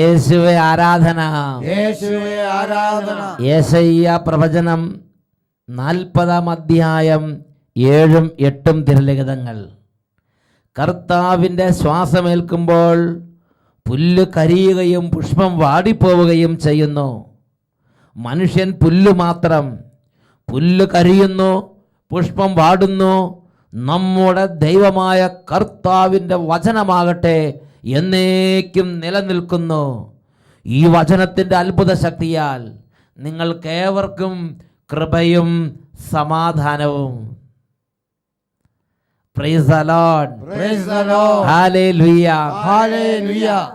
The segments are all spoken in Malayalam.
യേശുവെ ആരാധന. യേശുവേ ആരാധന. യേശയ്യ പ്രവചനം നാൽപ്പതാം അധ്യായം ഏഴും എട്ടും തിരലിഖിതങ്ങൾ. കർത്താവിന്റെ ശ്വാസമേൽക്കുമ്പോൾ പുല്ല് കരിയുകയും പുഷ്പം വാടിപ്പോവുകയും ചെയ്യുന്നു. മനുഷ്യൻ പുല്ല് മാത്രം. പുല്ല് കരിയുന്നു പുഷ്പം വാടുന്നു. നമ്മുടെ ദൈവമായ കർത്താവിന്റെ വചനമാകട്ടെ എന്നേക്കും നിലനിൽക്കുന്നു. ഈ വചനത്തിന്റെ അത്ഭുത ശക്തിയാൽ നിങ്ങൾക്കേവർക്കും കൃപയും സമാധാനവും.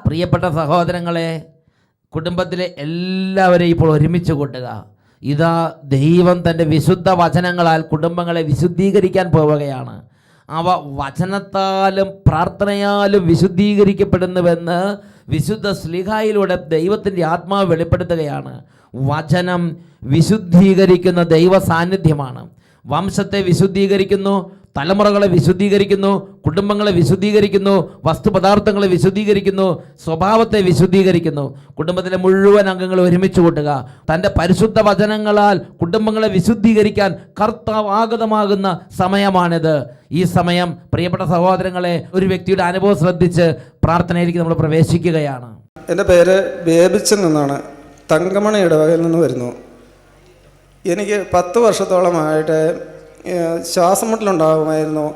പ്രിയപ്പെട്ട സഹോദരങ്ങളെ കുടുംബത്തിലെ എല്ലാവരെയും ഇപ്പോൾ ഒരുമിച്ച് കൂട്ടുക. ഇതാ ദൈവം തന്റെ വിശുദ്ധ വചനങ്ങളാൽ കുടുംബങ്ങളെ വിശുദ്ധീകരിക്കാൻ പോവുകയാണ്. അവ വചനത്താലും പ്രാർത്ഥനയാലും വിശുദ്ധീകരിക്കപ്പെടുന്നുവെന്ന് വിശുദ്ധ സ്ലിഹായിലൂടെ ദൈവത്തിന്റെ ആത്മാവ് വെളിപ്പെടുത്തുകയാണ്. വചനം വിശുദ്ധീകരിക്കുന്ന ദൈവ സാന്നിധ്യമാണ് വംശത്തെ വിശുദ്ധീകരിക്കുന്നു തലമുറകളെ വിശുദ്ധീകരിക്കുന്നു കുടുംബങ്ങളെ വിശുദ്ധീകരിക്കുന്നു വസ്തുപദാർത്ഥങ്ങളെ വിശുദ്ധീകരിക്കുന്നു സ്വഭാവത്തെ വിശുദ്ധീകരിക്കുന്നു. കുടുംബത്തിലെ മുഴുവൻ അംഗങ്ങൾ ഒരുമിച്ച് കൂട്ടുക. തന്റെ പരിശുദ്ധ വചനങ്ങളാൽ കുടുംബങ്ങളെ വിശുദ്ധീകരിക്കാൻ കർത്താവ് ആഗതമാകുന്ന സമയമാണിത്. ഈ സമയം പ്രിയപ്പെട്ട സഹോദരങ്ങളെ ഒരു വ്യക്തിയുടെ അനുഭവം ശ്രദ്ധിച്ച് പ്രാർത്ഥനയിലേക്ക് നമ്മൾ പ്രവേശിക്കുകയാണ്. എന്റെ പേര് ബേബിച്ചൻ എന്നാണ്. തങ്കമണി ഇടവകയിൽ നിന്ന് വരുന്നു. എനിക്ക് പത്ത് വർഷത്തോളമായിട്ട് ശ്വാസം മുട്ടലുണ്ടാകുമായിരുന്നു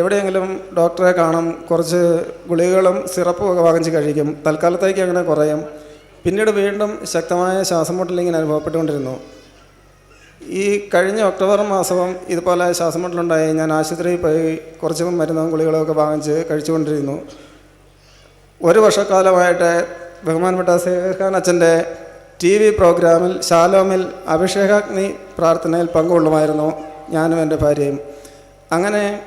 എവിടെയെങ്കിലും ഡോക്ടറെ കാണും കുറച്ച് ഗുളികകളും സിറപ്പും ഒക്കെ വാങ്ങിച്ച് കഴിക്കും. തൽക്കാലത്തേക്ക് അങ്ങനെ കുറയും. പിന്നീട് വീണ്ടും ശക്തമായ ശ്വാസം മുട്ടലിങ്ങനെ അനുഭവപ്പെട്ടുകൊണ്ടിരുന്നു. ഈ കഴിഞ്ഞ ഒക്ടോബർ മാസവും ഇതുപോലെ ശ്വാസം മുട്ടലുണ്ടായി ഞാൻ ആശുപത്രിയിൽ പോയി കുറച്ച് മരുന്നും ഗുളികളൊക്കെ വാങ്ങിച്ച് കഴിച്ചുകൊണ്ടിരുന്നു. ഒരു വർഷക്കാലമായിട്ട് ബഹുമാനപ്പെട്ട സേഖാൻ അച്ഛന്റെ ടി വി പ്രോഗ്രാമിൽ ശാലോമിൽ അഭിഷേകാഗ്നി പ്രാർത്ഥനയിൽ പങ്കുകൊള്ളുമായിരുന്നു. ഞാനും എന്റെ ഭാര്യയും. അങ്ങനെ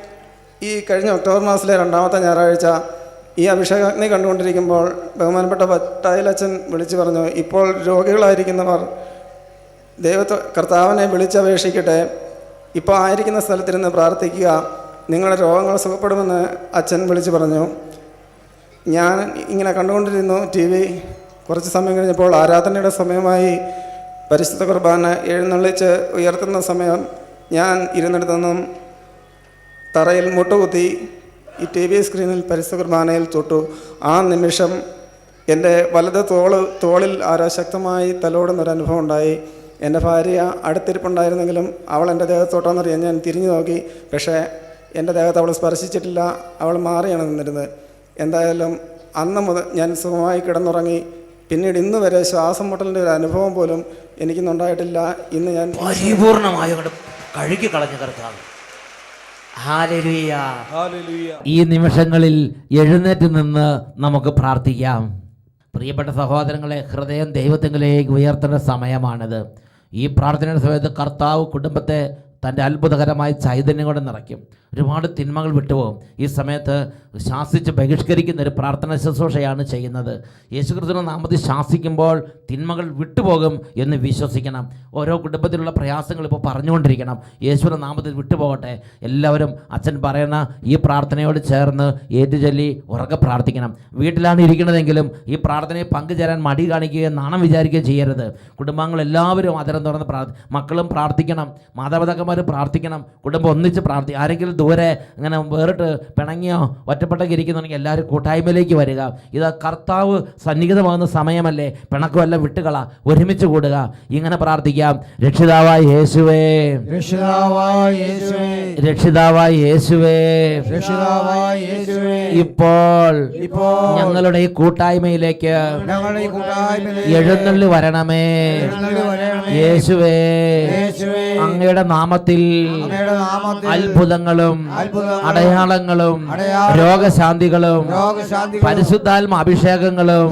ഈ കഴിഞ്ഞ ഒക്ടോബർ മാസത്തിലെ രണ്ടാമത്തെ ഞായറാഴ്ച ഈ അഭിഷേകാഗ്നി കണ്ടുകൊണ്ടിരിക്കുമ്പോൾ ബഹുമാനപ്പെട്ട പട്ടായിലച്ചൻ വിളിച്ചു പറഞ്ഞു ഇപ്പോൾ രോഗികളായിരിക്കുന്നവർ ദൈവത്തെ കർത്താവിനെ വിളിച്ചപേക്ഷിക്കട്ടെ. ഇപ്പോൾ ആയിരിക്കുന്ന സ്ഥലത്തിരുന്ന് പ്രാർത്ഥിക്കുക. നിങ്ങളുടെ രോഗങ്ങൾ സുഖപ്പെടുമെന്ന് അച്ഛൻ വിളിച്ചു പറഞ്ഞു. ഞാൻ ഇങ്ങനെ കണ്ടുകൊണ്ടിരുന്നു ടി വി. കുറച്ച് സമയം കഴിഞ്ഞപ്പോൾ ആരാധനയുടെ സമയമായി പരിശുദ്ധ കുർബാന എഴുന്നള്ളിച്ച് ഉയർത്തുന്ന സമയം ഞാൻ ഇരുന്നിടത്തുനിന്നും തറയിൽ മുട്ടുകുത്തി ഈ ടി വി സ്ക്രീനിൽ പരിസ്ഥിതിർമാനയിൽ തൊട്ടു. ആ നിമിഷം എന്റെ വലത് തോൾ തോളിൽ ആരോ ശക്തമായി തലോടുന്നൊരു അനുഭവം ഉണ്ടായി. എന്റെ ഭാര്യ അടുത്തിരിപ്പുണ്ടായിരുന്നെങ്കിലും അവൾ എന്റെ ദേഹത്തോട്ടാണെന്നറിയാൻ ഞാൻ തിരിഞ്ഞു നോക്കി. പക്ഷേ എന്റെ ദേഹത്ത് അവൾ സ്പർശിച്ചിട്ടില്ല. അവൾ മാറിയാണ് നിന്നിരുന്നത്. എന്തായാലും അന്ന് മുതൽ ഞാൻ സുഖമായി കിടന്നുറങ്ങി. പിന്നീട് ഇന്ന് വരെ ശ്വാസം മുട്ടലിന്റെ ഒരു അനുഭവം പോലും എനിക്കിന്നുണ്ടായിട്ടില്ല. ഇന്ന് ഞാൻ പരിപൂർണമായി കഴുകി കളഞ്ഞു കർത്താവ്. ഈ നിമിഷങ്ങളിൽ എഴുന്നേറ്റ് നിന്ന് നമുക്ക് പ്രാർത്ഥിക്കാം. പ്രിയപ്പെട്ട സഹോദരങ്ങളെ ഹൃദയം ദൈവത്തിലേക്ക് ഉയർത്തേണ്ട സമയമാണിത്. ഈ പ്രാർത്ഥനയുടെ സമയത്ത് കർത്താവ് കുടുംബത്തെ തന്റെ അത്ഭുതകരമായ ചൈതന്യം കൊണ്ട് നിറയ്ക്കും. ഒരുപാട് തിന്മകൾ വിട്ടുപോകും. ഈ സമയത്ത് ശാസിച്ച് ബഹിഷ്കരിക്കുന്ന ഒരു പ്രാർത്ഥന ശുശ്രൂഷയാണ് ചെയ്യുന്നത്. യേശുക്രിസ്തുവിനെ നാമത്തിൽ ശാസിക്കുമ്പോൾ തിന്മകൾ വിട്ടുപോകും എന്ന് വിശ്വസിക്കണം. ഓരോ കുടുംബത്തിലുള്ള പ്രയാസങ്ങൾ ഇപ്പോൾ പറഞ്ഞുകൊണ്ടിരിക്കണം. യേശുവിന്റെ നാമത്തിൽ വിട്ടുപോകട്ടെ. എല്ലാവരും അച്ഛൻ പറയുന്ന ഈ പ്രാർത്ഥനയോട് ചേർന്ന് ഏറ്റുചൊല്ലി ഉറക്കെ പ്രാർത്ഥിക്കണം. വീട്ടിലാണ് ഇരിക്കുന്നതെങ്കിലും ഈ പ്രാർത്ഥനയെ പങ്കുചേരാൻ മടി കാണിക്കുകയും നാണം വിചാരിക്കുകയും ചെയ്യരുത്. കുടുംബാംഗങ്ങൾ എല്ലാവരും അതരം തുറന്ന് പ്രാർത്ഥി മക്കളും പ്രാർത്ഥിക്കണം. മാതാപിതാക്കന്മാർ പ്രാർത്ഥിക്കണം. കുടുംബം ഒന്നിച്ച് പ്രാർത്ഥി ആരെങ്കിലും ദൂരെ അങ്ങനെ വേറിട്ട് പിണങ്ങിയോ ഒറ്റപ്പെട്ടൊക്കെ ഇരിക്കുന്നുണ്ടെങ്കിൽ എല്ലാവരും കൂട്ടായ്മയിലേക്ക് വരിക. ഇത് കർത്താവ് സന്നിഹിതമാകുന്ന സമയമല്ലേ? പിണക്കമെല്ലാം വിട്ടുകള. ഒരുമിച്ച് കൂടുക. ഇങ്ങനെ പ്രാർത്ഥിക്കാം. രക്ഷിതാവായ യേശുവേ. രക്ഷിതാവായ യേശുവേ. രക്ഷിതാവായ യേശുവേ. രക്ഷിതാവായ യേശുവേ. ഇപ്പോൾ ഇപ്പോൾ ഞങ്ങളുടെ ഈ കൂട്ടായ്മയിലേക്ക് ഞങ്ങളുടെ ഈ കൂട്ടായ്മയിലേക്ക് എഴുന്നള്ളി വരണമേ. യേശുവേ. അങ്ങയുടെ നാമത്തിൽ നാമത്തിൽ അത്ഭുതങ്ങളും അടയാളങ്ങളും രോഗശാന്തികളും രോഗശാന്തി പരിശുദ്ധാത്മ അഭിഷേകങ്ങളും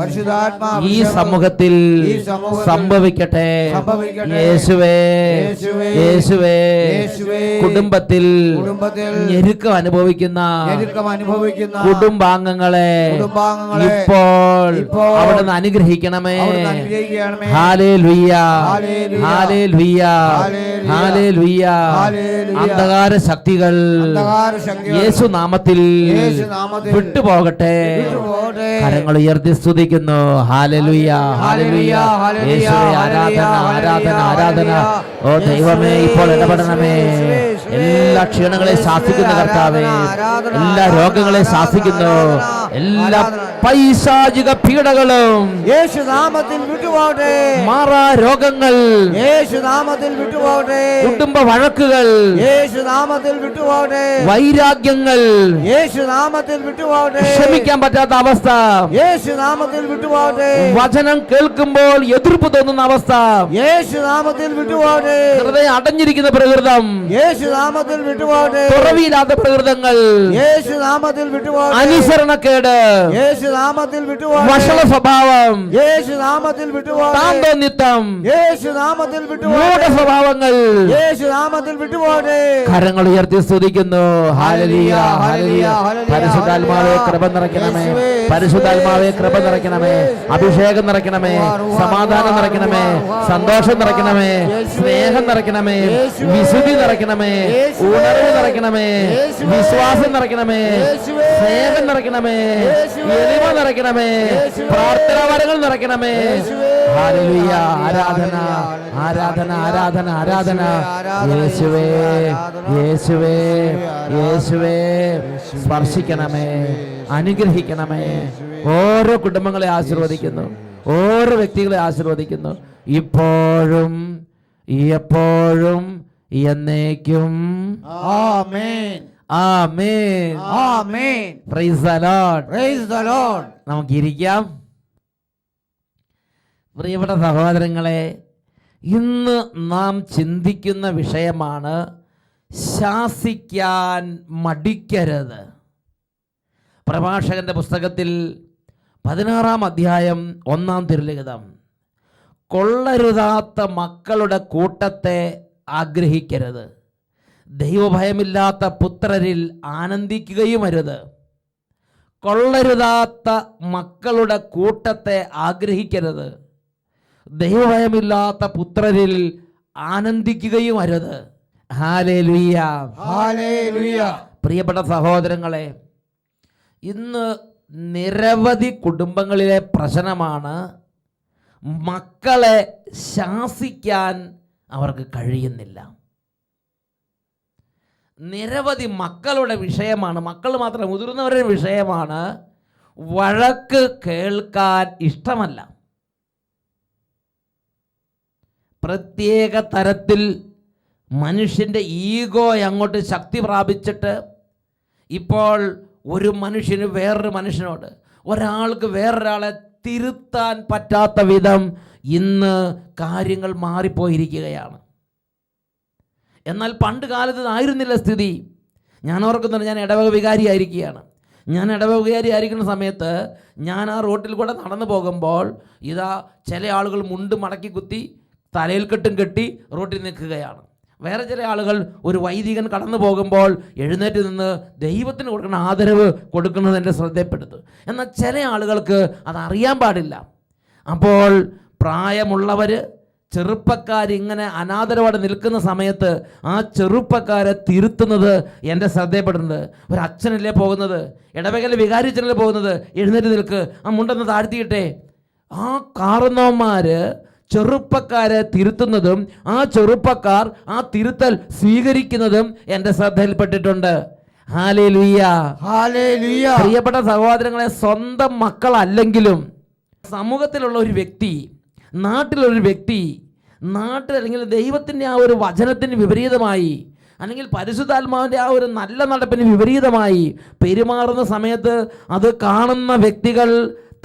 ഈ സമൂഹത്തിൽ സംഭവിക്കട്ടെ. യേശുവേ യേശുവേ കുടുംബത്തിൽ ഞെരുക്കം അനുഭവിക്കുന്ന കുടുംബാംഗങ്ങളെ ഇപ്പോൾ അവിടെ അവിടുന്ന് അനുഗ്രഹിക്കണമേ. ഹാലേ ലുയ്യ ഹാലേ ലുയ്യ ഹാലേലുയ്യ. ഹാലേലുയ്യ. അന്ധകാര ശക്തികൾ യേശു നാമത്തിൽ വിട്ടുപോകട്ടെ. കരങ്ങൾ ഉയർത്തി സ്തുതിക്കുന്നു ഹാലേലുയ്യ, യേശുവേ ആരാധന ആരാധന ആരാധന. ഓ ദൈവമേ ഇപ്പോൾ ഇടപെടണമേ. എല്ലാ ക്ഷീണങ്ങളെ ശാസിക്കുന്ന കർത്താവേ. എല്ലാ രോഗങ്ങളെ ശാസിക്കുന്നു. എല്ലാ പൈശാചിക പീഡകളും യേശു നാമത്തിൽ വിട്ടുപോകട്ടെ. മാറാ രോഗങ്ങൾ യേശു നാമത്തിൽ വിട്ടുപോകട്ടെ. കുടുംബ വഴക്കുകൾ യേശു നാമത്തിൽ വിട്ടുപോകട്ടെ. വൈരാഗ്യങ്ങൾ യേശു നാമത്തിൽ വിട്ടുപോകട്ടെ. ക്ഷമിക്കാൻ പറ്റാത്ത അവസ്ഥ. യേശു നാമത്തിൽ വിട്ടുപോകട്ടെ. വചനം കേൾക്കുമ്പോൾ എതിർപ്പ് തോന്നുന്ന അവസ്ഥ. യേശു നാമത്തിൽ വിട്ടുപോകട്ടെ. ഹൃദയം അടഞ്ഞിരിക്കുന്ന പ്രകൃതം. യേശു നാമത്തിൽ വിട്ടുപോകട്ടെ പ്രകൃതങ്ങൾ. യേശു നാമത്തിൽ വിട്ടുപോകട്ടെ. അനുസരണക്കേട്. യേശു നാമത്തിൽ വിട്ടുപോകട്ടെ വഷള സ്വഭാവം. യേശു നാമത്തിൽ വിട്ടുപോകട്ടെ താന്തോന്നിത്തം. യേശു നാമത്തിൽ മൂഢ സ്വഭാവങ്ങൾ. യേശു നാമത്തിൽ വിട്ടുപോകട്ടെ കരങ്ങൾ ഉയർത്തി സ്തുതിക്കുന്നു. ഹല്ലേലൂയ ഹല്ലേലൂയ പരിശുദ്ധാത്മാവെ കൃപ നിറയ്ക്കണമേ. പരിശുദ്ധാത്മാവെ കൃപ നിറയ്ക്കണമേ അഭിഷേകം നിറയ്ക്കണമേ സമാധാനം നിറയ്ക്കണമേ സന്തോഷം നിറയ്ക്കണമേ സ്നേഹം നിറയ്ക്കണമേ വിശുദ്ധി നിറയ്ക്കണമേ ഉണർവ് നിറയ്ക്കണമേ വിശ്വാസം നിറയ്ക്കണമേ സ്നേഹം നിറയ്ക്കണമേ എളിമ നിറയ്ക്കണമേ പ്രാർത്ഥനാവരങ്ങൾ നിറയ്ക്കണമേ. ആരാധന ആരാധന ആരാധന ആരാധന. യേശുവേ യേശുവേ യേശുവേ സ്പർശിക്കണമേ അനുഗ്രഹിക്കണമേ. ഓരോ കുടുംബങ്ങളെ ആശീർവദിക്കുന്നു. ഓരോ വ്യക്തികളെ ആശീർവദിക്കുന്നു. ഇപ്പോഴും എപ്പോഴും എന്നേക്കും. ആമേൻ. ആമേൻ. ആമേൻ. Praise the lord praise the lord നമുക്ക് ഇരിക്കാം പ്രിയപ്പെട്ട സഹോദരങ്ങളെ ഇന്ന് നാം ചിന്തിക്കുന്ന വിഷയമാണ് ശാസിക്കാൻ മടിക്കരുത്. പ്രഭാഷകന്റെ പുസ്തകത്തിൽ പതിനാറാം അധ്യായം ഒന്നാം തിരുലിഖിതം. കൊള്ളരുതാത്ത മക്കളുടെ കൂട്ടത്തെ ആഗ്രഹിക്കരുത്. ദൈവഭയമില്ലാത്ത പുത്രരിൽ ആനന്ദിക്കുകയും അരുത് കൊള്ളരുതാത്ത മക്കളുടെ കൂട്ടത്തെ ആഗ്രഹിക്കരുത്. ദൈവഭയമില്ലാത്ത പുത്രരിൽ ആനന്ദിക്കുകയും അരുത് ഹാലേ ലുയ്യ പ്രിയപ്പെട്ട സഹോദരങ്ങളെ ഇന്ന് നിരവധി കുടുംബങ്ങളിലെ പ്രശ്നമാണ് മക്കളെ ശാസിക്കാൻ അവർക്ക് കഴിയുന്നില്ല. നിരവധി മക്കളുടെ വിഷയമാണ് മക്കൾ മാത്രം മുതിർന്നവരുടെ വിഷയമാണ് വഴക്ക് കേൾക്കാൻ ഇഷ്ടമല്ല. പ്രത്യേക തരത്തിൽ മനുഷ്യന്റെ ഈഗോ അങ്ങോട്ട് ശക്തി പ്രാപിച്ചിട്ട് ഇപ്പോൾ ഒരു മനുഷ്യന് വേറൊരു മനുഷ്യനോട് ഒരാൾക്ക് വേറൊരാളെ തിരുത്താൻ പറ്റാത്ത വിധം ഇന്ന് കാര്യങ്ങൾ മാറിപ്പോയിരിക്കുകയാണ്. എന്നാൽ പണ്ട് കാലത്ത് ഇതായിരുന്നില്ല സ്ഥിതി. ഞാൻ ഓർക്കുന്നുണ്ട് ഞാൻ ഇടവക വികാരിയായിരിക്കുകയാണ് ഞാൻ ഇടവക വികാരി ആയിരിക്കുന്ന സമയത്ത് ഞാൻ ആ റോട്ടിൽ കൂടെ നടന്നു പോകുമ്പോൾ ഇതാ ചില ആളുകൾ മുണ്ട് മടക്കി കുത്തി തലയിൽ കെട്ടും കെട്ടി റോട്ടിൽ നിൽക്കുകയാണ്. വേറെ ചില ആളുകൾ ഒരു വൈദികൻ കടന്നു പോകുമ്പോൾ എഴുന്നേറ്റ് നിന്ന് ദൈവത്തിന് കൊടുക്കുന്ന ആദരവ് കൊടുക്കുന്നത് എന്റെ ശ്രദ്ധയപ്പെടുത്തു. എന്നാൽ ചില ആളുകൾക്ക് അതറിയാൻ പാടില്ല. അപ്പോൾ പ്രായമുള്ളവർ ചെറുപ്പക്കാരിങ്ങനെ അനാദരവോടെ നിൽക്കുന്ന സമയത്ത് ആ ചെറുപ്പക്കാരെ തിരുത്തുന്നത് എന്റെ ശ്രദ്ധയപ്പെടുന്നത് ഒരു അച്ഛനല്ലേ പോകുന്നത്? ഇടവകയിലെ വികാരിച്ചനല്ലേ പോകുന്നത്? എഴുന്നേറ്റ് നിൽക്ക്. ആ മുണ്ടൊന്ന് താഴ്ത്തിയിട്ടെ. ആ കാറുന്നവന്മാർ ചെറുപ്പക്കാരെ തിരുത്തുന്നതും ആ ചെറുപ്പക്കാർ ആ തിരുത്തൽ സ്വീകരിക്കുന്നതും എന്റെ ശ്രദ്ധയിൽപ്പെട്ടിട്ടുണ്ട്. പ്രിയപ്പെട്ട സഹോദരങ്ങളെ സ്വന്തം മക്കളല്ലെങ്കിലും സമൂഹത്തിലുള്ള ഒരു വ്യക്തി നാട്ടിലൊരു വ്യക്തി നാട്ടിൽ അല്ലെങ്കിൽ ദൈവത്തിന്റെ ആ ഒരു വചനത്തിന് വിപരീതമായി അല്ലെങ്കിൽ പരിശുദ്ധാത്മാവിന്റെ ആ ഒരു നല്ല നടപ്പിന് വിപരീതമായി പെരുമാറുന്ന സമയത്ത് അത് കാണുന്ന വ്യക്തികൾ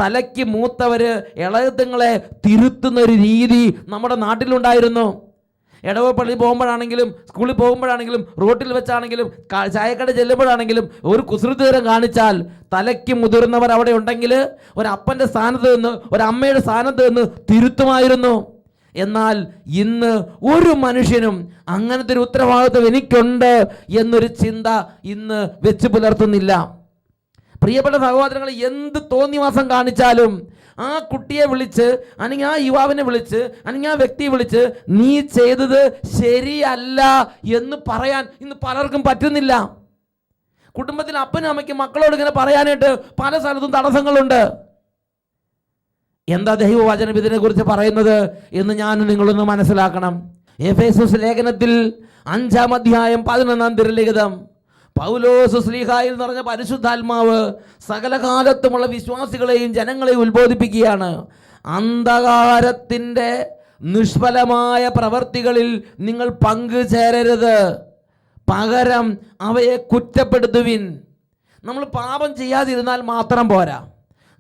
തലയ്ക്ക് മൂത്തവര് ഇളയത്തുങ്ങളെ തിരുത്തുന്ന ഒരു രീതി നമ്മുടെ നാട്ടിലുണ്ടായിരുന്നു. ഇടവ പള്ളി പോകുമ്പോഴാണെങ്കിലും സ്കൂളിൽ പോകുമ്പോഴാണെങ്കിലും റോട്ടിൽ വെച്ചാണെങ്കിലും ചായക്കട ചെല്ലുമ്പോഴാണെങ്കിലും ഒരു കുസൃതീരം കാണിച്ചാൽ തലയ്ക്ക് മുതിർന്നവർ അവിടെ ഉണ്ടെങ്കിൽ ഒരപ്പന്റെ സ്ഥാനത്ത് നിന്ന് ഒരമ്മയുടെ സ്ഥാനത്ത് നിന്ന് തിരുത്തുമായിരുന്നു. എന്നാൽ ഇന്ന് ഒരു മനുഷ്യനും അങ്ങനത്തെ ഒരു ഉത്തരവാദിത്വം എനിക്കുണ്ട് എന്നൊരു ചിന്ത ഇന്ന് വെച്ച് പുലർത്തുന്നില്ല. പ്രിയപ്പെട്ട സഹോദരങ്ങൾ എന്ത് തോന്നിവാസം കാണിച്ചാലും ആ കുട്ടിയെ വിളിച്ച് അല്ലെങ്കിൽ ആ യുവാവിനെ വിളിച്ച് അല്ലെങ്കിൽ ആ വ്യക്തിയെ വിളിച്ച് നീ ചെയ്തത് ശരിയല്ല എന്ന് പറയാൻ ഇന്ന് പലർക്കും പറ്റുന്നില്ല. കുടുംബത്തിൽ അപ്പനും അമ്മയ്ക്കും മക്കളോട് ഇങ്ങനെ പറയാനായിട്ട് പല സ്ഥലത്തും തടസ്സങ്ങളുണ്ട്. എന്താ ദൈവവചനം ഇതിനെക്കുറിച്ച് പറയുന്നത് എന്ന് ഞാൻ നിങ്ങളൊന്ന് മനസ്സിലാക്കണം. എഫേസുസ് ലേഖനത്തിൽ അഞ്ചാം അധ്യായം പതിനൊന്നാം തിരുലിഖിതം പൗലോസ് ശ്രീഹായിൽ നിറഞ്ഞ പരിശുദ്ധാത്മാവ് സകല കാലത്തുമുള്ള വിശ്വാസികളെയും ജനങ്ങളെയും ഉത്ബോധിപ്പിക്കുകയാണ്. അന്ധകാരത്തിന്റെ നിഷ്ഫലമായ പ്രവർത്തികളിൽ നിങ്ങൾ പങ്കുചേരരുത്. പകരം അവയെ കുറ്റപ്പെടുത്തുവിൻ. നമ്മൾ പാപം ചെയ്യാതിരുന്നാൽ മാത്രം പോരാ.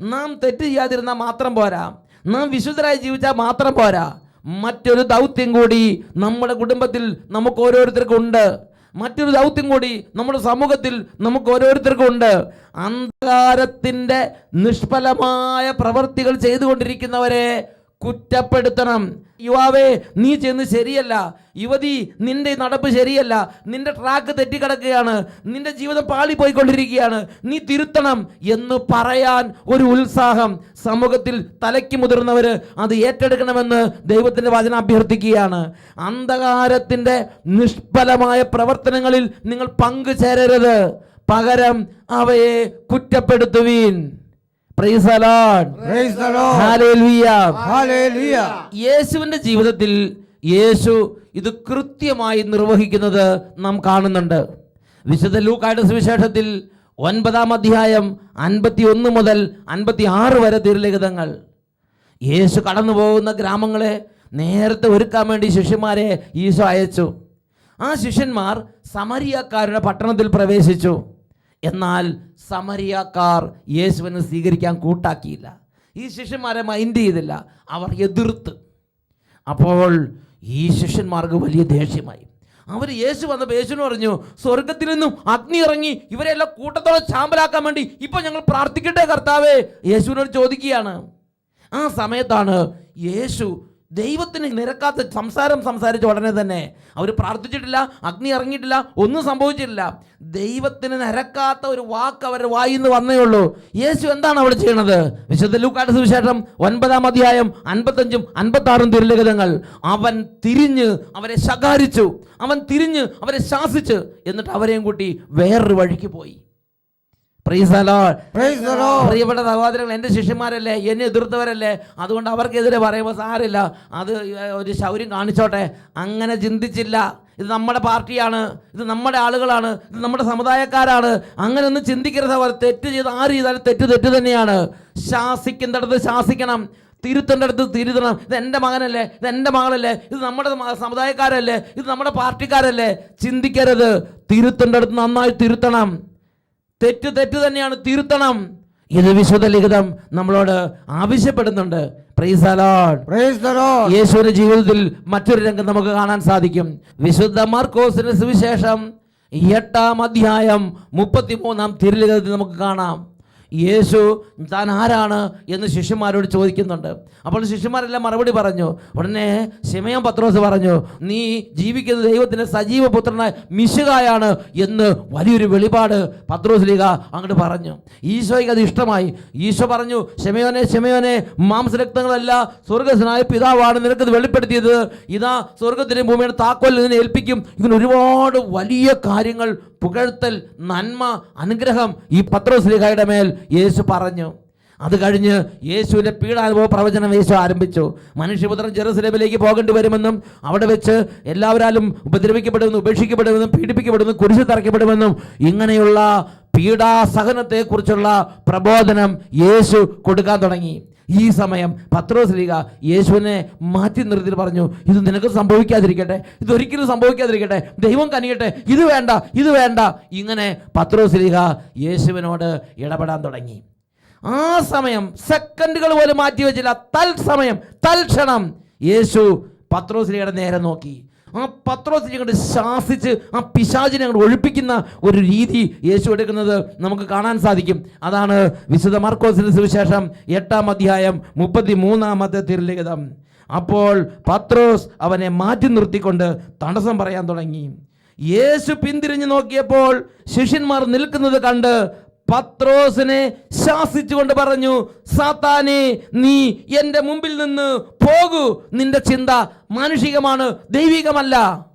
നാം തെറ്റ് ചെയ്യാതിരുന്നാൽ മാത്രം പോരാ. നാം വിശുദ്ധരായി ജീവിച്ചാൽ മാത്രം പോരാ. മറ്റൊരു ദൗത്യം കൂടി നമ്മുടെ കുടുംബത്തിൽ നമുക്ക് ഓരോരുത്തർക്കും ഉണ്ട്. മറ്റൊരു ദൗത്യം കൂടി നമ്മുടെ സമൂഹത്തിൽ നമുക്ക് ഓരോരുത്തർക്കും ഉണ്ട് അന്ധകാരത്തിന്റെ നിഷ്ഫലമായ പ്രവർത്തികൾ ചെയ്തുകൊണ്ടിരിക്കുന്നവരെ കുറ്റപ്പെടുത്തണം. യുവാവേ നീ ചെന്ന് ശരിയല്ല. യുവതി നിന്റെ നടപ്പ് ശരിയല്ല. നിന്റെ ട്രാക്ക് തെറ്റിക്കിടക്കുകയാണ്. നിന്റെ ജീവിതം പാളിപ്പോയിക്കൊണ്ടിരിക്കുകയാണ്. നീ തിരുത്തണം എന്ന് പറയാൻ ഒരു ഉത്സാഹം സമൂഹത്തിൽ തലയ്ക്ക് മുതിർന്നവർ അത് ഏറ്റെടുക്കണമെന്ന് ദൈവത്തിന്റെ വചന അഭ്യർത്ഥിക്കുകയാണ്. അന്ധകാരത്തിന്റെ നിഷ്ഫലമായ പ്രവർത്തനങ്ങളിൽ നിങ്ങൾ പങ്കുചേരരുത്. പകരം അവയെ കുറ്റപ്പെടുത്തുവീൻ. യേശുവിന്റെ ജീവിതത്തിൽ യേശു ഇത് കൃത്യമായി നിർവഹിക്കുന്നത് നാം കാണുന്നുണ്ട്. വിശുദ്ധ ലൂക്കായുടെ സുവിശേഷത്തിൽ ഒൻപതാം അധ്യായം അൻപത്തി ഒന്ന് മുതൽ അൻപത്തി ആറ് വരെ തിരുലിഖിതങ്ങൾ യേശു കടന്നു പോകുന്ന ഗ്രാമങ്ങളെ നേരത്തെ ഒരുക്കാൻ വേണ്ടി ശിഷ്യന്മാരെ ഈശോ അയച്ചു. ആ ശിഷ്യന്മാർ സമരിയക്കാരുടെ പട്ടണത്തിൽ പ്രവേശിച്ചു. എന്നാൽ സമരിയാക്കാർ യേശുവിനെ സ്വീകരിക്കാൻ കൂട്ടാക്കിയില്ല. ഈ ശിഷ്യന്മാരെ മൈൻഡ് ചെയ്തില്ല? അവർ എതിർത്ത്. അപ്പോൾ ഈ ശിഷ്യന്മാർക്ക് വലിയ ദേഷ്യമായി. അവർ യേശു വന്നപ്പോൾ യേശുവിന് പറഞ്ഞു സ്വർഗത്തിൽ നിന്നും അഗ്നി ഇറങ്ങി ഇവരെല്ലാം കൂട്ടത്തോടെ ചാമ്പലാക്കാൻ വേണ്ടി ഇപ്പൊ ഞങ്ങൾ പ്രാർത്ഥിക്കട്ടെ കർത്താവേ. യേശുവിനോട് ചോദിക്കുകയാണ്. ആ സമയത്താണ് യേശു ദൈവത്തിന് നിരക്കാത്ത സംസാരം സംസാരിച്ച ഉടനെ തന്നെ അവർ പ്രാർത്ഥിച്ചിട്ടില്ല അഗ്നി ഇറങ്ങിയിട്ടില്ല ഒന്നും സംഭവിച്ചിട്ടില്ല. ദൈവത്തിന് നിരക്കാത്ത ഒരു വാക്ക് അവരുടെ വായിൽ വന്നേ ഉള്ളൂ. യേശു എന്താണ് അവിടെ ചെയ്യണത്? വിശുദ്ധ ലൂക്കാട് സുവിശേഷം ഒൻപതാം അധ്യായം അൻപത്തഞ്ചും അൻപത്താറും തിരുലിഖിതങ്ങൾ. അവൻ തിരിഞ്ഞ് അവരെ ശകാരിച്ചു അവൻ തിരിഞ്ഞ് അവരെ ശാസിച്ച് എന്നിട്ട് അവരെയും കൂട്ടി വേറൊരു വഴിക്ക് പോയി. പ്രിയപ്പെട്ട സഹോദരങ്ങൾ എന്റെ ശിഷ്യന്മാരല്ലേ എന്നെ എതിർത്തവരല്ലേ? അതുകൊണ്ട് അവർക്കെതിരെ പറയുമ്പോൾ സാരില്ല അത് ഒരു ശൗര്യം കാണിച്ചോട്ടെ. അങ്ങനെ ചിന്തിച്ചില്ല. ഇത് നമ്മുടെ പാർട്ടിയാണ്. ഇത് നമ്മുടെ ആളുകളാണ്. ഇത് നമ്മുടെ സമുദായക്കാരാണ്. അങ്ങനെ ഒന്നും ചിന്തിക്കരുത് അവർ. തെറ്റ് ചെയ്ത് ആര് ചെയ്താലും തെറ്റ് തെറ്റ് തന്നെയാണ്. ശാസിക്കുന്നിടത്ത് ശാസിക്കണം. തിരുത്തേണ്ടടുത്ത് തിരുത്തണം. ഇത് എന്റെ മകനല്ലേ? ഇത് എന്റെ മകളല്ലേ? ഇത് നമ്മുടെ സമുദായക്കാരല്ലേ? ഇത് നമ്മുടെ പാർട്ടിക്കാരല്ലേ? ചിന്തിക്കരുത്. തിരുത്തേണ്ടടുത്ത് നന്നായി തിരുത്തണം. തെറ്റ് തെറ്റ് തന്നെയാണ് തിരുത്തണം ഇത് വിശുദ്ധ ലിഖിതം നമ്മളോട് ആവശ്യപ്പെടുന്നുണ്ട്. യേശുവിന്റെ ജീവിതത്തിൽ മറ്റൊരു രംഗം നമുക്ക് കാണാൻ സാധിക്കും. വിശുദ്ധ മാർക്കോസിന്റെ സുവിശേഷം എട്ടാം അധ്യായം മുപ്പത്തിമൂന്നാം തിരുലിഖിതത്തിൽ നമുക്ക് കാണാം. യേശു താൻ ആരാണ്? എന്ന് ശിഷ്യന്മാരോട് ചോദിക്കുന്നുണ്ട്. അപ്പോൾ ശിഷ്യന്മാരെല്ലാം മറുപടി പറഞ്ഞു ഉടനെ ശിമയം പത്രോസ് പറഞ്ഞു നീ ജീവിക്കുന്ന ദൈവത്തിന്റെ സജീവ പുത്രനായ മിശുകായാണ് എന്ന് വലിയൊരു വെളിപാട് പത്രോസ് ലീഗ അങ്ങോട്ട് പറഞ്ഞു. ഈശോയ്ക്ക് അത് ഇഷ്ടമായി. ഈശോ പറഞ്ഞു ശമയോനെ ശമയോനെ മാംസരക്തങ്ങളല്ല സ്വർഗസ്വനായ പിതാവാണ് നിനക്കത് വെളിപ്പെടുത്തിയത്. ഇതാ സ്വർഗത്തിന്റെ ഭൂമിയുടെ താക്കോൽ നിന്നെ ഏൽപ്പിക്കും. ഇങ്ങനെ ഒരുപാട് വലിയ കാര്യങ്ങൾ പുകഴ്ത്തൽ നന്മ അനുഗ്രഹം ഈ പത്രോസ്ലിഹയുടെ മേൽ യേശു പറഞ്ഞു. അത് കഴിഞ്ഞ് യേശുവിന്റെ പീഡാനുഭവ പ്രവചനം യേശു ആരംഭിച്ചു. മനുഷ്യപുത്രൻ ജെറുസലേമിലേക്ക് പോകേണ്ടി വരുമെന്നും അവിടെ വെച്ച് എല്ലാവരാലും ഉപദ്രവിക്കപ്പെടുമെന്നും ഉപേക്ഷിക്കപ്പെടുമെന്നും പീഡിപ്പിക്കപ്പെടുമെന്നും കുരിശ് തറയ്ക്കപ്പെടുമെന്നും ഇങ്ങനെയുള്ള പീഡാസഹനത്തെക്കുറിച്ചുള്ള പ്രബോധനം യേശു കൊടുക്കാൻ തുടങ്ങി. ഈ സമയം പത്രോസ്ലിക യേശുവിനെ മാറ്റി നിർത്തി പറഞ്ഞു ഇത് നിനക്ക് സംഭവിക്കാതിരിക്കട്ടെ ഇതൊരിക്കലും സംഭവിക്കാതിരിക്കട്ടെ ദൈവം കനിയട്ടെ ഇത് വേണ്ട ഇത് വേണ്ട. ഇങ്ങനെ പത്രോസ്ലിക യേശുവിനോട് ഇടപെടാൻ തുടങ്ങി. ആ സമയം സെക്കൻഡുകൾ പോലും മാറ്റി വെച്ചില്ല തൽസമയം തൽക്ഷണം യേശു പത്രോസ്ലിയുടെ നേരെ നോക്കി. ആ പത്രോസിനെ അങ്ങോട്ട് ശാസിച്ച് ആ പിശാചിനെ അങ്ങോട്ട് ഒഴിപ്പിക്കുന്ന ഒരു രീതി യേശു എടുക്കുന്നത് നമുക്ക് കാണാൻ സാധിക്കും. അതാണ് വിശുദ്ധ മാർക്കോസിന് സുവിശേഷം എട്ടാം അധ്യായം മുപ്പത്തി മൂന്നാമത്തെ തിരുലിഖിതം. അപ്പോൾ പത്രോസ് അവനെ മാറ്റി നിർത്തിക്കൊണ്ട് തടസ്സം പറയാൻ തുടങ്ങി. യേശു പിന്തിരിഞ്ഞു നോക്കിയപ്പോൾ ശിഷ്യന്മാർ നിൽക്കുന്നത് കണ്ട് പത്രോസിനെ ശാസിച്ചുകൊണ്ട് പറഞ്ഞു സാത്താനെ നീ എന്റെ മുമ്പിൽ നിന്ന് പോകൂ. നിന്റെ ചിന്ത മാനുഷികമാണ് ദൈവികമല്ല.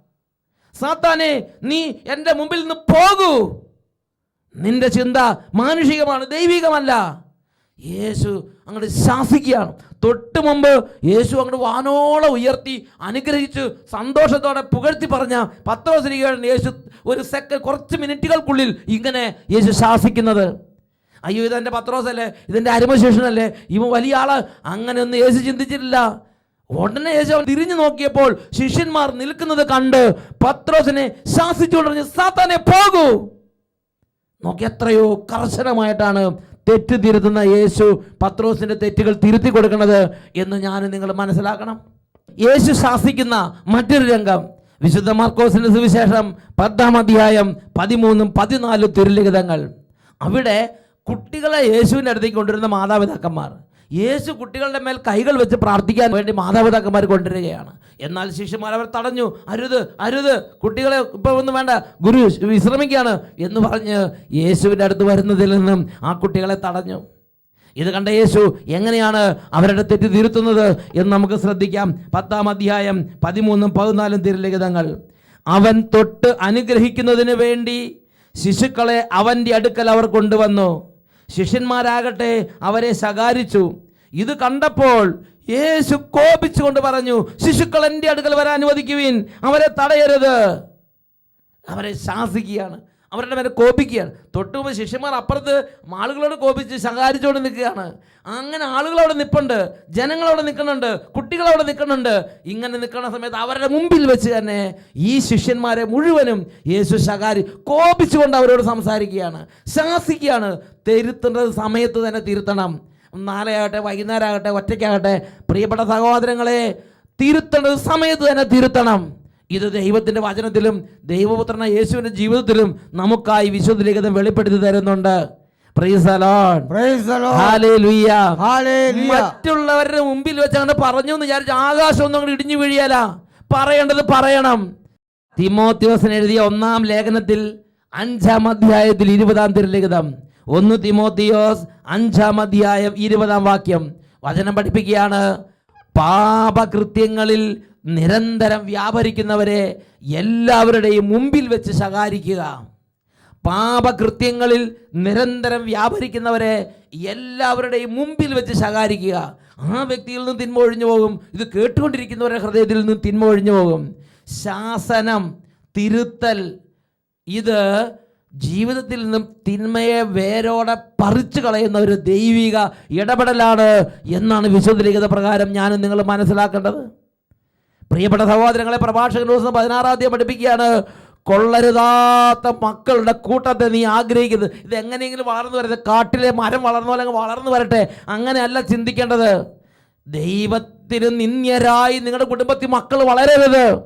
സാത്താനെ നീ എന്റെ മുമ്പിൽ നിന്ന് പോകൂ. നിന്റെ ചിന്ത മാനുഷികമാണ് ദൈവികമല്ല. യേശു അങ്ങോട്ട് ശാസിക്കുകയാണ്. തൊട്ട് മുമ്പ് യേശു അങ്ങോട്ട് വാനോളം ഉയർത്തി അനുഗ്രഹിച്ച് സന്തോഷത്തോടെ പുകഴ്ത്തി പറഞ്ഞ പത്രോശ്രീകളാണ് യേശു ഒരു സെക്കൻഡ് കുറച്ച് മിനിറ്റുകൾക്കുള്ളിൽ ഇങ്ങനെ യേശു ശാസിക്കുന്നത്. അയ്യോ ഇതെന്റെ പത്രോസല്ലേ? ഇതെന്റെ അരുമശേഷനല്ലേ? ഇവ വലിയ ആൾ. അങ്ങനെയൊന്നും യേശു ചിന്തിച്ചിട്ടില്ല. ഉടനെ യേശു തിരിഞ്ഞു നോക്കിയപ്പോൾ ശിഷ്യന്മാർ നിൽക്കുന്നത് കണ്ട് പത്രോസിനെ ശാസിച്ചുകൊണ്ട് പറഞ്ഞു സാത്താനെ പോകൂ. നോക്കി എത്രയോ കർശനമായിട്ടാണ് തെറ്റ് തിരുത്തുന്ന യേശു പത്രോസിന്റെ തെറ്റുകൾ തിരുത്തി കൊടുക്കുന്നത് എന്ന് ഞാൻ നിങ്ങൾ മനസ്സിലാക്കണം. യേശു ശാസിക്കുന്ന മറ്റൊരു രംഗം. വിശുദ്ധ മാർക്കോസിന്റെ സുവിശേഷം പത്താം അധ്യായം പതിമൂന്നും പതിനാലും തിരുലിഖിതങ്ങൾ. അവിടെ കുട്ടികളെ യേശുവിന്റെ അടുത്തേക്ക് കൊണ്ടുവരുന്ന മാതാപിതാക്കന്മാർ. യേശു കുട്ടികളുടെ മേൽ കൈകൾ വെച്ച് പ്രാർത്ഥിക്കാൻ വേണ്ടി മാതാപിതാക്കന്മാർ കൊണ്ടുവരികയാണ്. എന്നാൽ ശിഷ്യന്മാർ അവർ തടഞ്ഞു. അരുത് അരുത്. കുട്ടികളെ ഇപ്പോൾ ഒന്നും വേണ്ട. ഗുരു വിശ്രമിക്കുകയാണ് എന്ന് പറഞ്ഞ് യേശുവിന്റെ അടുത്ത് വരുന്നതിൽ നിന്നും ആ കുട്ടികളെ തടഞ്ഞു. ഇത് കണ്ട യേശു എങ്ങനെയാണ് അവരുടെ തെറ്റ് തിരുത്തുന്നത് എന്ന് നമുക്ക് ശ്രദ്ധിക്കാം. പത്താം അധ്യായം പതിമൂന്നും പതിനാലും തിരുലിഖിതങ്ങൾ. അവൻ തൊട്ട് അനുഗ്രഹിക്കുന്നതിന് വേണ്ടി ശിശുക്കളെ അവന്റെ അടുക്കൽ അവർ കൊണ്ടുവന്നു. ശിഷ്യന്മാരാകട്ടെ അവരെ ശകാരിച്ചു. ഇത് കണ്ടപ്പോൾ യേശു കോപിച്ചുകൊണ്ട് പറഞ്ഞു ശിശുക്കൾ എന്റെ അടുക്കൽ വരാൻ അനുവദിക്കുവിൻ അവരെ തടയരുത്. അവരെ ശാസിക്കുകയാണ്. അവരുടെ മേലെ കോപിക്കുകയാണ്. തൊട്ട് മുമ്പ് ശിഷ്യന്മാർ അപ്പുറത്ത് ആളുകളോട് കോപിച്ച് ശകാരിച്ചുകൊണ്ട് നിൽക്കുകയാണ്. അങ്ങനെ ആളുകൾ അവിടെ നിൽപ്പുണ്ട് ജനങ്ങൾ അവിടെ നിൽക്കുന്നുണ്ട്. കുട്ടികൾ അവിടെ നിൽക്കുന്നുണ്ട്. ഇങ്ങനെ നിൽക്കുന്ന സമയത്ത് അവരുടെ മുമ്പിൽ വെച്ച് തന്നെ ഈ ശിഷ്യന്മാരെ മുഴുവനും യേശു ശകാരി കോപിച്ചുകൊണ്ട് അവരോട് സംസാരിക്കുകയാണ്. ശാസിക്കുകയാണ്. തിരുത്തേണ്ടത് സമയത്ത് തന്നെ തിരുത്തണം. നാളെയാകട്ടെ വൈകുന്നേരമാകട്ടെ ഒറ്റയ്ക്കാകട്ടെ പ്രിയപ്പെട്ട സഹോദരങ്ങളെ തിരുത്തേണ്ടത് സമയത്ത് തന്നെ തിരുത്തണം. ഇത് ദൈവത്തിന്റെ വചനത്തിലും ദൈവപുത്രന യേശുവിന്റെ ജീവിതത്തിലും നമുക്കായി വിശുദ്ധ ലിഖിതം വെളിപ്പെടുത്തി തരുന്നുണ്ട്. മറ്റുള്ളവരുടെ മുമ്പിൽ വെച്ച് അങ്ങനെ പറഞ്ഞു എന്ന് വിചാരിച്ച ആകാശം ഒന്നും അങ്ങനെ ഇടിഞ്ഞു വീഴിയല. പറയേണ്ടത് പറയണം. തിമോത്യോസിന് എഴുതിയ ഒന്നാം ലേഖനത്തിൽ അഞ്ചാം അധ്യായത്തിൽ ഇരുപതാം തിരുലിഖിതം ഒന്ന് തിമോത്തിയോസ് അഞ്ചാം അധ്യായം ഇരുപതാം വാക്യം. വചനം പഠിപ്പിക്കുകയാണ്. പാപകൃത്യങ്ങളിൽ നിരന്തരം വ്യാപരിക്കുന്നവരെ എല്ലാവരുടെയും മുമ്പിൽ വെച്ച് ശകാരിക്കുക. പാപകൃത്യങ്ങളിൽ നിരന്തരം വ്യാപരിക്കുന്നവരെ എല്ലാവരുടെയും മുമ്പിൽ വെച്ച് ശകാരിക്കുക. ആ വ്യക്തിയിൽ നിന്ന് തിന്മ ഒഴിഞ്ഞു പോകും. ഇത് കേട്ടുകൊണ്ടിരിക്കുന്നവരുടെ ഹൃദയത്തിൽ നിന്ന് തിന്മ ഒഴിഞ്ഞു പോകും. ശാസനം തിരുത്തൽ ഇത് ജീവിതത്തിൽ നിന്നും തിന്മയെ വേരോടെ പറിച്ചു കളയുന്ന ഒരു ദൈവിക ഇടപെടലാണ് എന്നാണ് വിശുദ്ധ ലിഖിത പ്രകാരം ഞാനും നിങ്ങൾ മനസ്സിലാക്കേണ്ടത്. പ്രിയപ്പെട്ട സഹോദരങ്ങളെ പ്രഭാഷകൻ ദിവസം പതിനാറാം തീയതി പഠിപ്പിക്കുകയാണ്. കൊള്ളരുതാത്ത മക്കളുടെ കൂട്ടത്തെ നീ ആഗ്രഹിക്കുന്നത്. ഇത് എങ്ങനെയെങ്കിലും വളർന്നു വരട്ടെ. കാട്ടിലെ മരം വളർന്നു അല്ലെങ്കിൽ വളർന്നു വരട്ടെ. അങ്ങനെയല്ല ചിന്തിക്കേണ്ടത്. ദൈവത്തിന് നിന്ദ്യരായി നിങ്ങളുടെ കുടുംബത്തിൽ മക്കൾ വളരരുത്.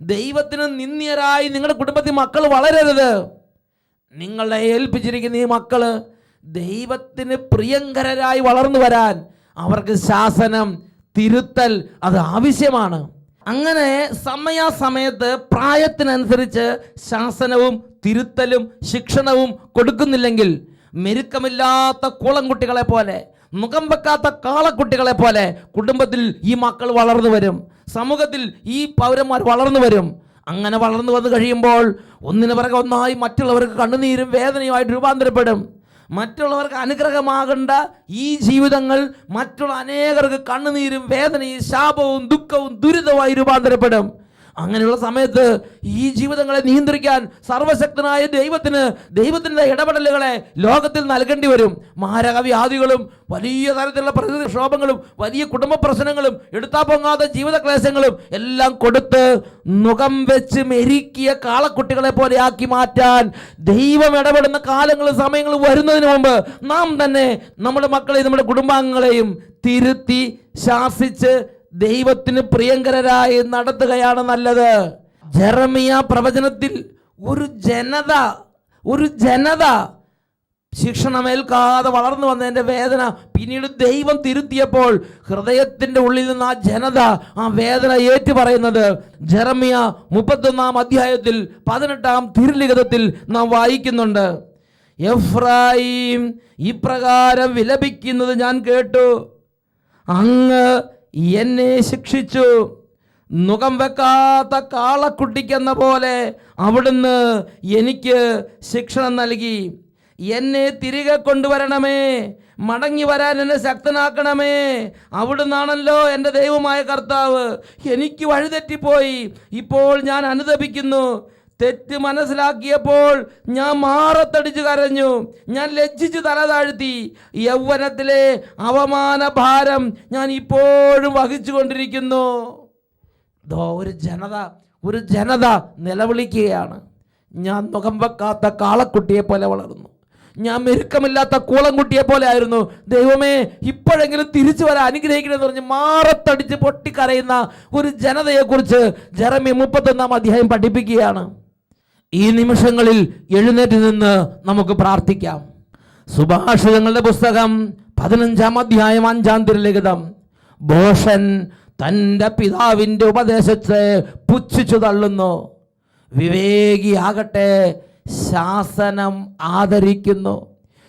ദൈവത്തിന് നിന്ദ്യരായി നിങ്ങളുടെ കുടുംബത്തിൽ മക്കൾ വളരരുത്. നിങ്ങളെ ഏൽപ്പിച്ചിരിക്കുന്ന ഈ മക്കൾ ദൈവത്തിന് പ്രിയങ്കരരായി വളർന്നു വരാൻ അവർക്ക് ശാസനം തിരുത്തൽ അത് ആവശ്യമാണ്. അങ്ങനെ സമയാസമയത്ത് പ്രായത്തിനനുസരിച്ച് ശാസനവും തിരുത്തലും ശിക്ഷണവും കൊടുക്കുന്നില്ലെങ്കിൽ മെരുക്കമില്ലാത്ത കുളംകുട്ടികളെ പോലെ മുഖം വെക്കാത്ത കാളക്കുട്ടികളെ പോലെ കുടുംബത്തിൽ ഈ മക്കൾ വളർന്നു വരും. സമൂഹത്തിൽ ഈ പൗരന്മാർ വളർന്നു വരും. അങ്ങനെ വളർന്നു വന്നു കഴിയുമ്പോൾ ഒന്നിനു പിറകെ ഒന്നായി മറ്റുള്ളവർക്ക് കണ്ണുനീരും വേദനയുമായിട്ട് രൂപാന്തരപ്പെടും. മറ്റുള്ളവർക്ക് അനുഗ്രഹമാകേണ്ട ഈ ജീവിതങ്ങൾ മറ്റുള്ള അനേകർക്ക് കണ്ണുനീരും വേദനയും ശാപവും ദുഃഖവും ദുരിതമായി രൂപാന്തരപ്പെടും. അങ്ങനെയുള്ള സമയത്ത് ഈ ജീവിതങ്ങളെ നിയന്ത്രിക്കാൻ സർവശക്തനായ ദൈവത്തിന് ദൈവത്തിന്റെ ഇടപെടലുകളെ ലോകത്തിൽ നൽകേണ്ടി വരും. മാരകവ്യാധികളും വലിയ തരത്തിലുള്ള പ്രതിക്ഷോഭങ്ങളും വലിയ കുടുംബ പ്രശ്നങ്ങളും എടുത്താ പൊങ്ങാത്ത ജീവിതക്ലേശങ്ങളും എല്ലാം കൊടുത്ത് മുഖം വെച്ച് മെരുക്കിയ കാളക്കുട്ടികളെ പോലെ ആക്കി മാറ്റാൻ ദൈവം ഇടപെടുന്ന കാലങ്ങളും സമയങ്ങളും വരുന്നതിന് മുമ്പ് നാം തന്നെ നമ്മുടെ മക്കളെയും നമ്മുടെ കുടുംബാംഗങ്ങളെയും തിരുത്തി ശാസിച്ച് ദൈവത്തിന് പ്രിയങ്കരരായി നടത്തുകയാണ് നല്ലത്. ജെറമിയ പ്രവചനത്തിൽ ഒരു ജനത ഒരു ജനത ശിക്ഷണമേൽക്കാതെ വളർന്നു വന്നതിന്റെ വേദന പിന്നീട് ദൈവം തിരുത്തിയപ്പോൾ ഹൃദയത്തിന്റെ ഉള്ളിൽ നിന്ന് ആ ജനത ആ വേദന ഏറ്റു പറയുന്നത് ജെറമിയ മുപ്പത്തൊന്നാം അധ്യായത്തിൽ പതിനെട്ടാം തിരുലിഖിതത്തിൽ നാം വായിക്കുന്നുണ്ട്. എഫ്രായിം ഇപ്രകാരം വിലപിക്കുന്നത് ഞാൻ കേട്ടു. അങ്ങ് എന്നെ ശിക്ഷിച്ചു. മുഖം വെക്കാത്ത കാളക്കുട്ടിക്കെന്ന പോലെ അവിടുന്ന് എനിക്ക് ശിക്ഷണം നൽകി. എന്നെ തിരികെ കൊണ്ടുവരണമേ. മടങ്ങി വരാൻ എന്നെ ശക്തനാക്കണമേ. അവിടുന്നാണല്ലോ എന്റെ ദൈവമായ കർത്താവ്. എനിക്ക് വഴിതെറ്റിപ്പോയി. ഇപ്പോൾ ഞാൻ അനുദപിക്കുന്നു. തെറ്റ് മനസ്സിലാക്കിയപ്പോൾ ഞാൻ മാറത്തടിച്ചു കരഞ്ഞു. ഞാൻ ലജ്ജിച്ച് തല താഴ്ത്തി. യൗവനത്തിലെ അവമാന ഭാരം ഞാൻ ഇപ്പോഴും വഹിച്ചുകൊണ്ടിരിക്കുന്നു. ദോ ഒരു ജനത ഒരു ജനത നിലവിളിക്കുകയാണ്. ഞാൻ മുഖം വെക്കാത്ത കാളക്കുട്ടിയെ പോലെ വളർന്നു. ഞാൻ മെരുക്കമില്ലാത്ത കൂളംകുട്ടിയെ പോലെ ആയിരുന്നു. ദൈവമേ ഇപ്പോഴെങ്കിലും തിരിച്ചു വരാൻ അനുഗ്രഹിക്കണമെന്ന് പറഞ്ഞ് മാറത്തടിച്ച് പൊട്ടിക്കരയുന്ന ഒരു ജനതയെക്കുറിച്ച് ജറമി മുപ്പത്തൊന്നാം അധ്യായം പഠിപ്പിക്കുകയാണ്. ഈ നിമിഷങ്ങളിൽ എഴുന്നേറ്റ് നിന്ന് നമുക്ക് പ്രാർത്ഥിക്കാം. സുഭാഷിതങ്ങളുടെ പുസ്തകം പതിനഞ്ചാം അധ്യായം അഞ്ചാം തിരുലിഖിതം. ഭോഷൻ തന്റെ പിതാവിന്റെ ഉപദേശത്തെ പുച്ഛിച്ചു തള്ളുന്നു. വിവേകിയാകട്ടെ ശാസനം ആദരിക്കുന്നു.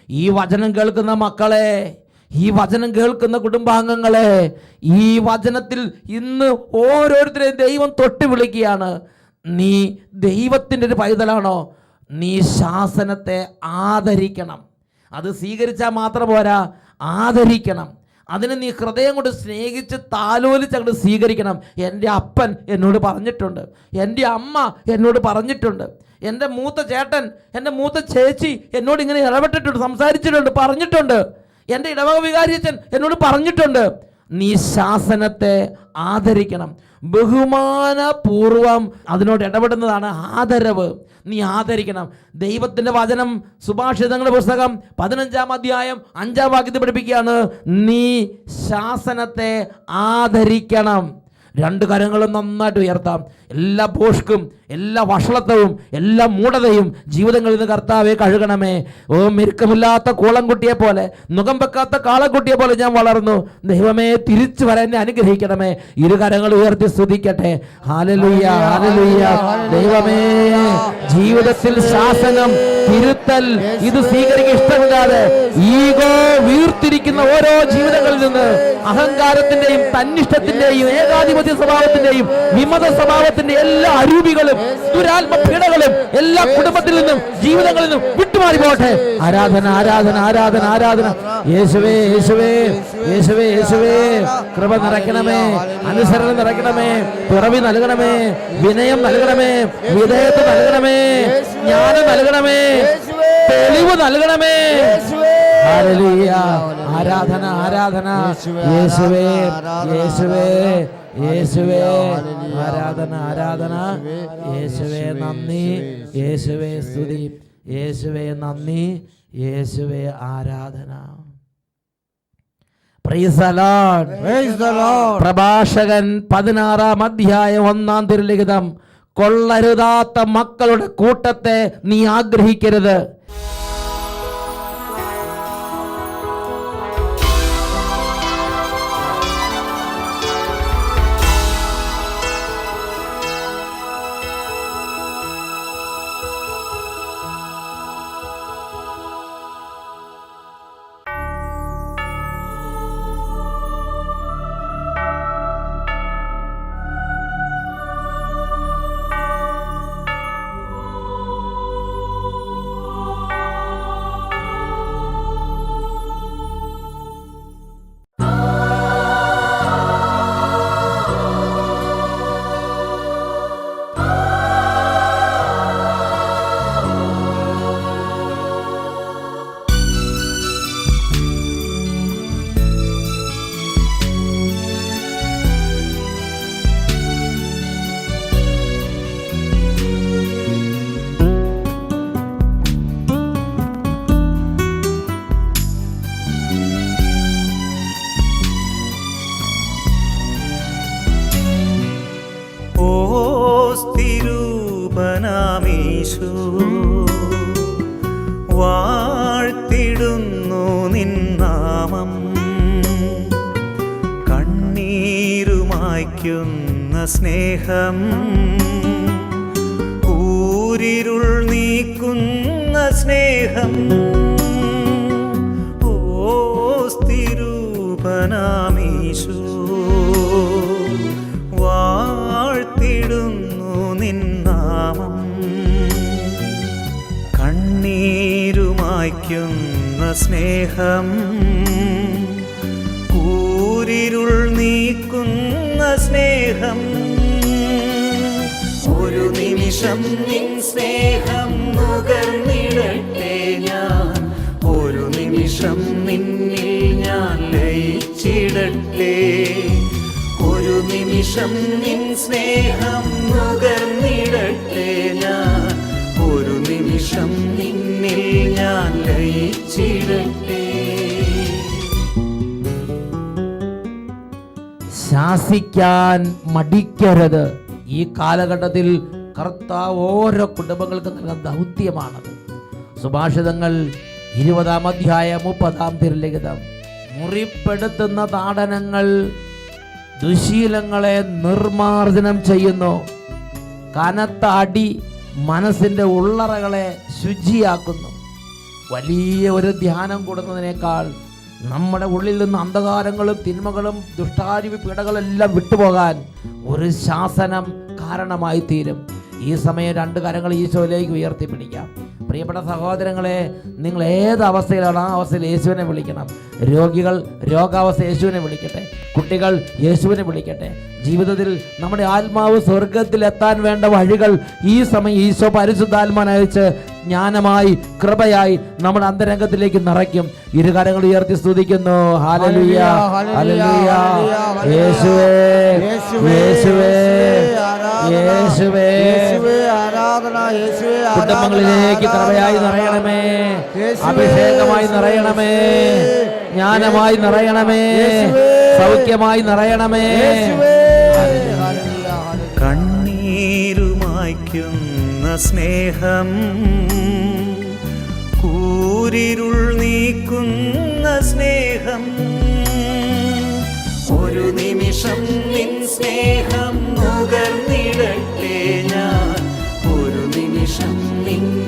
ഈ വചനം കേൾക്കുന്ന മക്കളെ ഈ വചനം കേൾക്കുന്ന കുടുംബാംഗങ്ങളെ ഈ വചനത്തിൽ ഇന്ന് ഓരോരുത്തരെയും ദൈവം തൊട്ട് വിളിക്കുകയാണ്. നീ ദൈവത്തിന്റെ ഒരു പൈതലാണോ? നീ ശാസനത്തെ ആദരിക്കണം. അത് സ്വീകരിച്ചാൽ മാത്രം പോരാ ആദരിക്കണം. അതിനെ നീ ഹൃദയം കൊണ്ട് സ്നേഹിച്ച് താലോലിച്ച് അങ്ങോട്ട് സ്വീകരിക്കണം. എന്റെ അപ്പൻ എന്നോട് പറഞ്ഞിട്ടുണ്ട്. എന്റെ അമ്മ എന്നോട് പറഞ്ഞിട്ടുണ്ട്. എന്റെ മൂത്ത ചേട്ടൻ എന്റെ മൂത്ത ചേച്ചി എന്നോട് ഇങ്ങനെ ഇടപെട്ടിട്ടുണ്ട് സംസാരിച്ചിട്ടുണ്ട് പറഞ്ഞിട്ടുണ്ട്. എന്റെ ഇടവക വികാരിയച്ഛൻ എന്നോട് പറഞ്ഞിട്ടുണ്ട്. നീ ശാസനത്തെ ആദരിക്കണം. ബഹുമാനപൂർവം അതിനോട് ഇടപെടുന്നതാണ് ആദരവ്. നീ ആദരിക്കണം. ദൈവത്തിന്റെ വചനം സുഭാഷിതങ്ങളുടെ പുസ്തകം പതിനഞ്ചാം അധ്യായം അഞ്ചാം വാക്യത്തിൽ പഠിപ്പിക്കുകയാണ്. നീ ശാസനത്തെ ആദരിക്കണം. രണ്ട് കരങ്ങളും നന്നായിട്ട് ഉയർത്താം. എല്ലാ പോഷ്കും എല്ലാ വഷളത്വവും എല്ലാ മൂടതയും ജീവിതങ്ങളിൽ നിന്ന് കർത്താവെ കഴുകണമേ. ഓ മെരുക്കമില്ലാത്ത കോളംകുട്ടിയെ പോലെ മുഖം വെക്കാത്ത കാളക്കുട്ടിയെ പോലെ ഞാൻ വളർന്നു. ദൈവമേ തിരിച്ചു വരാൻ എന്നെ അനുഗ്രഹിക്കണമേ. ഇരു കരങ്ങൾ ഉയർത്തി സ്തുതിക്കട്ടെ. ഹാലലുയ്യ ഹാലലുയ്യ ദൈവമേ ജീവിതത്തിൽ ശാസനം തിരുത്തൽ ഇത് സ്വീകരിക്കുക ഇഷ്ടമില്ലാതെ ഈഗോ വീർത്തിരിക്കുന്ന ഓരോ ജീവിതങ്ങളിൽ നിന്ന് അഹങ്കാരത്തിന്റെയും തന്നിഷ്ടത്തിന്റെയും ഏകാധിപത്യ സ്വഭാവത്തിന്റെയും വിമത സ്വഭാവത്തിന്റെ എല്ലാ അരൂപികളും ദുരാത്മ പീഡകളും എല്ലാ കുടുംബത്തിൽ നിന്നും ജീവിതങ്ങളിൽ നിന്നും വിട്ടുമാറി പോകട്ടെ. ആരാധന ആരാധന ആരാധന ആരാധന. യേശുവേ യേശുവേ യേശുവേ യേശുവേ കൃപ നിറയ്ക്കണമേ അനുസരണം നിറയ്ക്കണമേ പിറവി നൽകണമേ വിനയം നൽകണമേ വിധേയത്വം നൽകണമേ ജ്ഞാനം നൽകണമേ തെളിവ് നൽകണമേ. ആരാധന ആരാധന. യേശുവേ യേശുവേ. യേശുവേ ആരാധന ആരാധന. യേശുവേ നന്ദി. യേശുവേ സ്തുതി. യേശുവേ നന്ദി. യേശുവേ ആരാധന. പ്രഭാഷകൻ പതിനാറാം അധ്യായം ഒന്നാം തിരുലിഖിതം. കൊള്ളരുതാത്ത മക്കളുടെ കൂട്ടത്തെ നീ ആഗ്രഹിക്കരുത്. കണ്ണീരുമായ്ക്കുന്ന സ്നേഹം. കൂരിരുൾ നീക്കുന്ന സ്നേഹം. ഒരു നിമിഷം നിൻ സ്നേഹം നുകർന്നിടട്ടെ ഞാൻ. ഒരു നിമിഷം നിന്നിൽ ഞാൻ ലയിച്ചിടട്ടെ. ഒരു നിമിഷം നിൻ സ്നേഹം നുകർന്നിടട്ടെ ഞാൻ. ഒരു നിമിഷം ഞാൻ ശാസിക്കാൻ മടിക്കരുത്. ഈ കാലഘട്ടത്തിൽ കർത്താവ് ഓരോ കുടുംബങ്ങൾക്കും നൽകുന്ന ദൗത്യമാണത്. സുഭാഷിതങ്ങൾ ഇരുപതാം അധ്യായ മുപ്പതാം തിരുലിഖിതം മുറിപ്പെടുത്തുന്ന താടനങ്ങൾ ദുശീലങ്ങളെ നിർമാർജനം ചെയ്യുന്നു. കനത്ത അടി മനസ്സിന്റെ ഉള്ളറകളെ ശുചിയാക്കുന്നു. വലിയ ഒരു ധ്യാനം കൊടുക്കുന്നതിനേക്കാൾ നമ്മുടെ ഉള്ളിൽ നിന്ന് അന്ധകാരങ്ങളും തിന്മകളും ദുഷ്ടാരൂപി പീഡകളെല്ലാം വിട്ടുപോകാൻ ഒരു ശാസനം കാരണമായി തീരും. ഈ സമയം രണ്ട് കരങ്ങൾ ഈശോയിലേക്ക് ഉയർത്തിപ്പിടിക്കാം. പ്രിയപ്പെട്ട സഹോദരങ്ങളെ നിങ്ങൾ ഏത് അവസ്ഥയിലാണ് ആ അവസ്ഥയിൽ യേശുവിനെ വിളിക്കണം? രോഗികൾ രോഗാവസ്ഥ യേശുവിനെ വിളിക്കട്ടെ. കുട്ടികൾ യേശുവിനെ വിളിക്കട്ടെ. ജീവിതത്തിൽ നമ്മുടെ ആത്മാവ് സ്വർഗത്തിൽ എത്താൻ വേണ്ട വഴികൾ ഈ സമയം ഈശോ പരിശുദ്ധാത്മാൻ അയച്ച് ജ്ഞാനമായി കൃപയായി നമ്മൾ അന്തരംഗത്തിലേക്ക് നിറയ്ക്കും. ഇരുകാരങ്ങൾ ഉയർത്തി സ്തുതിക്കുന്നു. ഹാലലുയ ഹാലലുയ യേശുവേ. യേശുവേ, യേശുവേ. കുടുംബങ്ങളിലേക്ക് കൃപയായി നിറയണമേ. അഭിഷേകമായി നിറയണമേ. ജ്ഞാനമായി നിറയണമേ. സൗഖ്യമായി നിറയണമേ. കണ്ണീരുമായിക്കും സ്നേഹം. കൂരിരുൾ നീക്കുന്ന സ്നേഹം. ഒരു നിമിഷം നിൻ സ്നേഹം നുകർന്നിടട്ടെ ഞാൻ. ഒരു നിമിഷം നിൻ